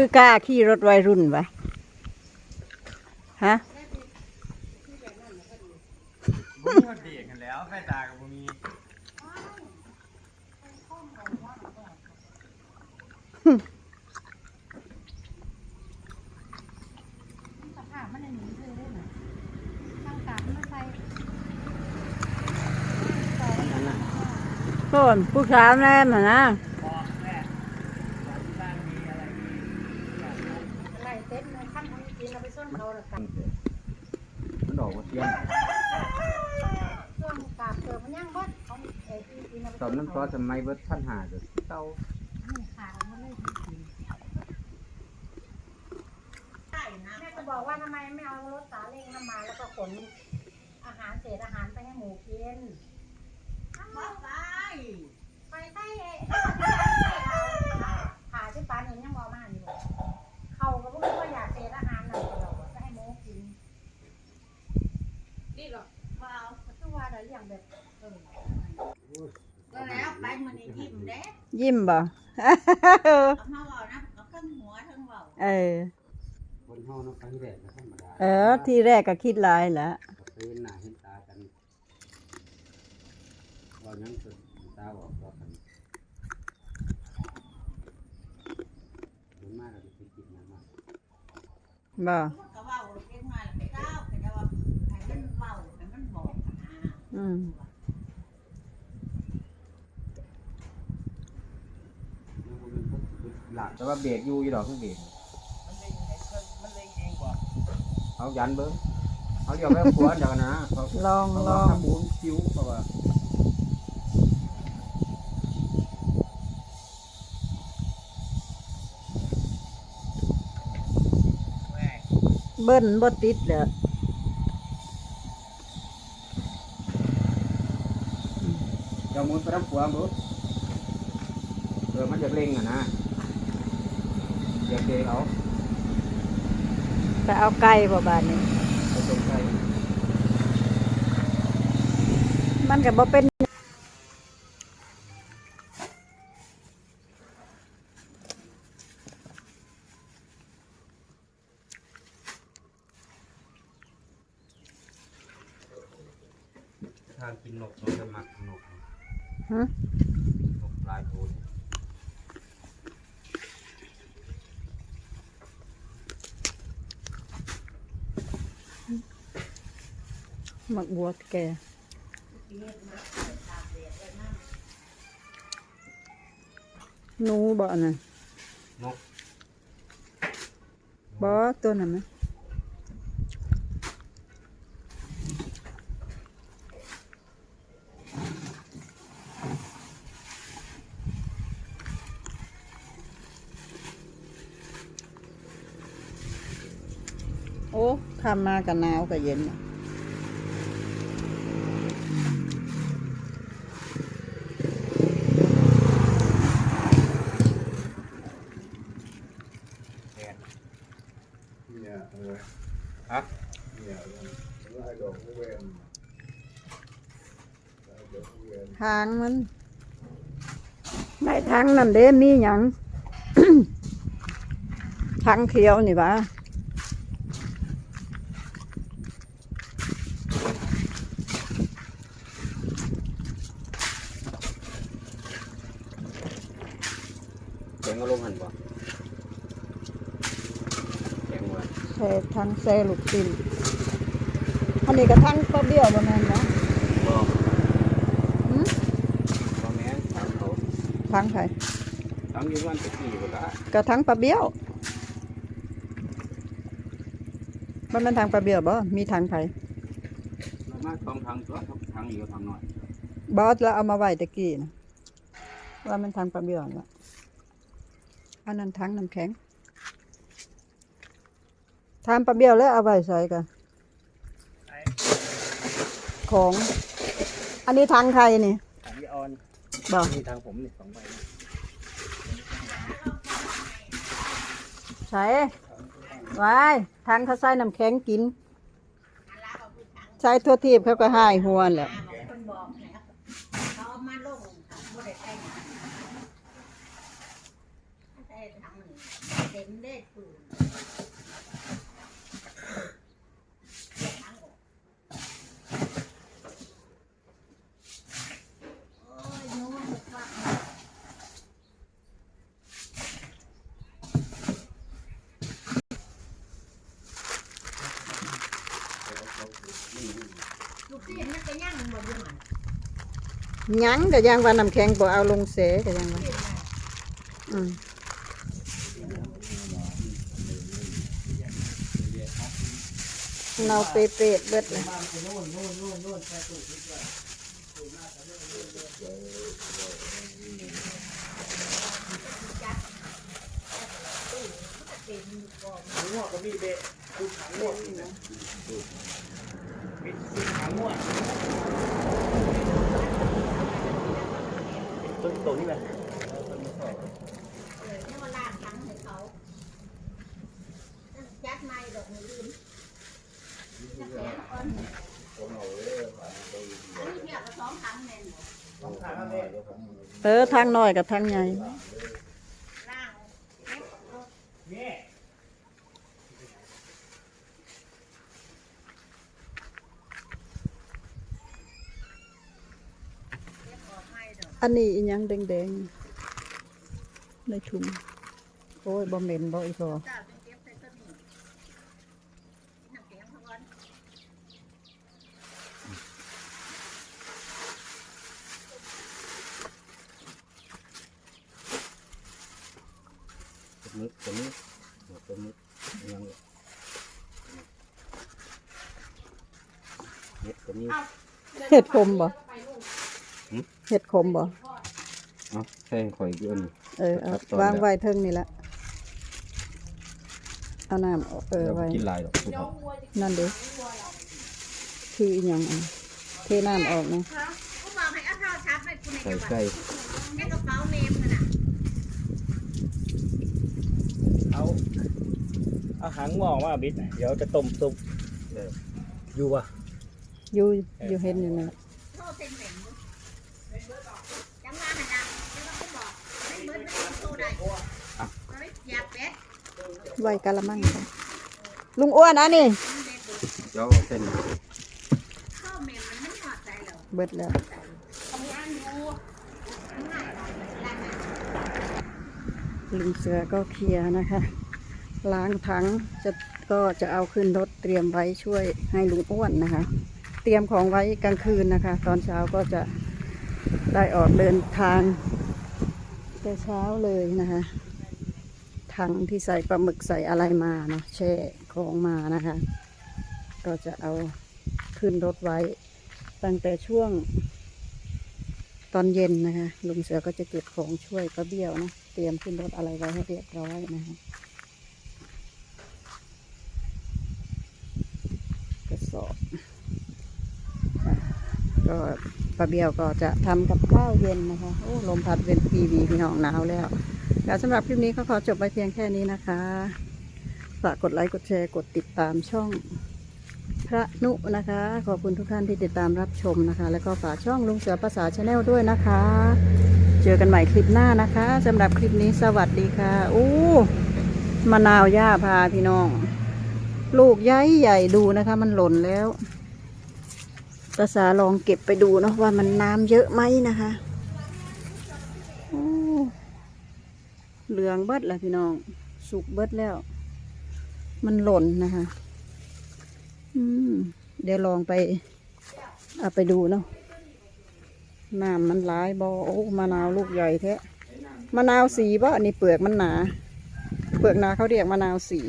คือกล้าขี่รถวัยรุ่นวะฮะบุมีคนเด็กกันแล้วไฟตากับบุมีสภาพมันอันนี้เลยได้ไหมตั้งกาดมันใส่โน่นผู้สาวแน่นน่ะนะ บอกแม่บ้านมีอะไรมี ไล่เต็มเลยขั้นทำกินเราไปส้นเขาละกัน มันดอกกระเทียมส้นกาบเกิดมันย่างบดเขาเอ้ยกินเราไปตอนนั้นก็สมัยเบิดพันหาจะเต้านี่ขาดมันเลยกินแม่ก็บอกว่าทำไมไม่เอารถสาเล้งน้ำมาแล้วก็ขนอาหารเศษอาหารไปให้หมูกินไปใต้เองขาที่ปานเองยังมองมาอยู่เขาก็พูดว่าอยากเศษอาหารหน่อยเราจะให้หมูกิน นี่หรอกว่าเอาคือว่าเราเลี้ยงแบบเออก็แล้วไปมันนี่ยิ้มเด้ยิ้มบ่ เอามาเว้านะเอาเครื่องหัวทั้งเว้าเออ คนเฮาเนาะครั้งแรกก็ธรรมดาเออ ทีแรกก็คิดหลายแหล้วเคยเห็นหน้าเห็นตากันว่ายังสุดตาบอกว่ากันมันมากก็ไปกินมันมากบ่ ก็เว้าเองมาไปเก้าก็จะว่าให้มันเว้าให้มันบอกนะ อืมหลักแต่ว่าเบรกอยู่ยี่ดอกเพิ่งเบรกเอายันเบิ้งเอาเดี๋ยวไปขวานเดี๋ยวนะเขาลองเขาลองทำบุญคิ้วเพราะว่าเบิ้ลบ่ติดเลย เดี๋ยวมุนไปรับขวานบุ๊เออมันจะเร่งอะนะเดี๋ยวเบรกเอาไปเอาไก่บ่บาดนี้ไปตรงใจมันก็บ่เป็นทานกินนกมันจะหมักนก ฮะนกลายโพนห มักบัวแก่หนูบ่อันน่ะนกบ่ตัวนั้นนะโอ้ทำมากับหนาวกับเย็นน่ะแทนเนี่ยเออฮะเนี่ยไล่ดอกเวนไล่ดอกเวนทางมันในทางนั่นเด้มีหยัง ทางเขียวนี่วะ แกงก็ลงหันบ่แกงวัน แซ่ทางแซ่ลูกตินอันนี้ก็ทางก็เบี้ยวบ่แม่นเนาะบ่หืมบ่แม่นทางเขาทางไผทางอยู่วันตะกี้ก็ได้ก็ทางปลาเบี้ยวมันเป็นทางปลาเบี้ยวบ่ มีทางไผเรามาสองทางตัวทางอยู่ทางน้อยบอสแล้วเอามาไว้ตะกี้นะว่ามันทางปลาเบี้ยวละอันนั้นทางน้ำแข็ง ทางปลาเบี้ยวแล้วเอาไว้ใส่กันของ อันนี้ทางใครนี่ทางพี่ออนบอกมีทางผมนี่สองใบใส่ไว้ทางเขาใส่น้ำแข็งกิน ใส่ทั่วทีบเขาก็หายหัวแหละคนบอกแล้วเขาเอามาลงบ่ได้ใส่หยังใส่ถังนี่แดห็นเลขปืนโอ้ยหนูมันว่า ลูกที่เห็นมันจะย่างมันบ่อยู่หัน ห ยังก็ยังว่าน้ำแข็งบ่เอาลงเสก็ยังว่าอืมเนาเปเปดเบิดเลยง่วงก็มีเบะดูขังง่วงนี่นะมีมีขังง่วง ต้นตัวนี้ไหมนี่ว่าลากทั้งให้เขาจัดไม่ดอกมือลืมจักแสนคนคนเอาเลยผ่านไปอันนี้เทียบกับสองครั้งแม่นบ่ต้องขังทำอะไรมาแล้วครั้งนึงเออทางน้อยกับทางใหญ่ ล่างเล็กเอา นี่ เล็กอ อกไม่ดอกอันนี้อีหยังแดงๆในถุงโอ้ยบ่เหม็นบ่อีพอเจ้าจึงเก็บใส่ต้นนี้น้ำแข็งเขาก่อนตัวนี้ตัวนี้ตัวนี้ยังเห็ดตัวนี้เห็ดขมบ่ เห็ดขมบ่อ๋อใช่ข่อยเกิน เออเอาครับตอนวางแล้วไว้เทิงนี่ละเอาน้ำเอาเออเดี๋ยวไว้กินลายดอกทุกคนนั่นเด้คืออีหยังอะเทน้ำออกนะเขาเขาบอกให้เอาเท้าชับให้คุณในใส่จังหวัดไก่ในกระเป๋าเมมมันน่ะเอาเอาหางหม้อมาบิดน่ะเดี๋ยวจะต้มซุปเอออยู่วะอยู่อยู่เห็นอยู่นี่นโทษเต็มเหม็นอยู่ จังหวะหันหลังแล้วก็บอกไม่เหมือนไม่โตได้ไม่อยากเป็ดไว้กะละมังค่ะลุงอ้วนอันนี้มันเด็ดดูเดี๋ยวเส้นข้าวเมมมันไม่หอดใจหรอกเบิดแล้วทำงานอยู่ง่ายหน่อยร้านไหนลุงเสือก็เคลียร์นะคะ ล้างถังจะก็จะเอาขึ้นรถเตรียมไว้ช่วยให้ลุงอ้วนนะคะ เตรียมของไว้กลางคืนนะคะ ตอนเช้าก็จะ ได้ออกเดินทาง แต่เช้าเลยนะคะถังที่ใส่ปลาหมึกใส่อะไรมาเนาะแช่ของมานะคะ ก็จะเอาขึ้นรถไว้ ตั้งแต่ช่วง ตอนเย็นนะคะ ลุงเสือก็จะเก็บของช่วยป้าเบี้ยวนะเตรียมขึ้นรถอะไรไว้ให้เรียบร้อยนะคะกระสอบก็ ป้าเบี้ยวก็จะทำกับข้าวเย็นนะคะโอ้ลมพัดเป็นปีวีพี่น้องหนาวแล้วแล้วสำหรับคลิปนี้ก็ขอจบไปเพียงแค่นี้นะคะฝากกดไลค์กดแชร์กดติดตามช่องพระนุนะคะ ขอบคุณทุกท่านที่ติดตามรับชมนะคะ แล้วก็ฝากช่องลุงเสือภาษาชาแนลด้วยนะคะ เจอกันใหม่คลิปหน้านะคะสำหรับคลิปนี้สวัสดีค่ะโอ้มะนาวย่าพาพี่น้อง ลูกใหญ่ใหญ่ดูนะคะ มันหล่นแล้ว ภาษาลองเก็บไปดูเนาะว่ามันน้ำเยอะไหมนะคะเหลืองเบิดแล้วพี่น้อง สุกเบิดแล้ว มันหล่นนะคะอืมเดี๋ยวลองไปเอาไปดูเนาะน้ำมันหลายบอโอ้มะนาวลูกใหญ่แท้มะนาวสีบ่อันนี้เปลือกมันหนา เปลือกหนาเขาเรียกมะนาวสี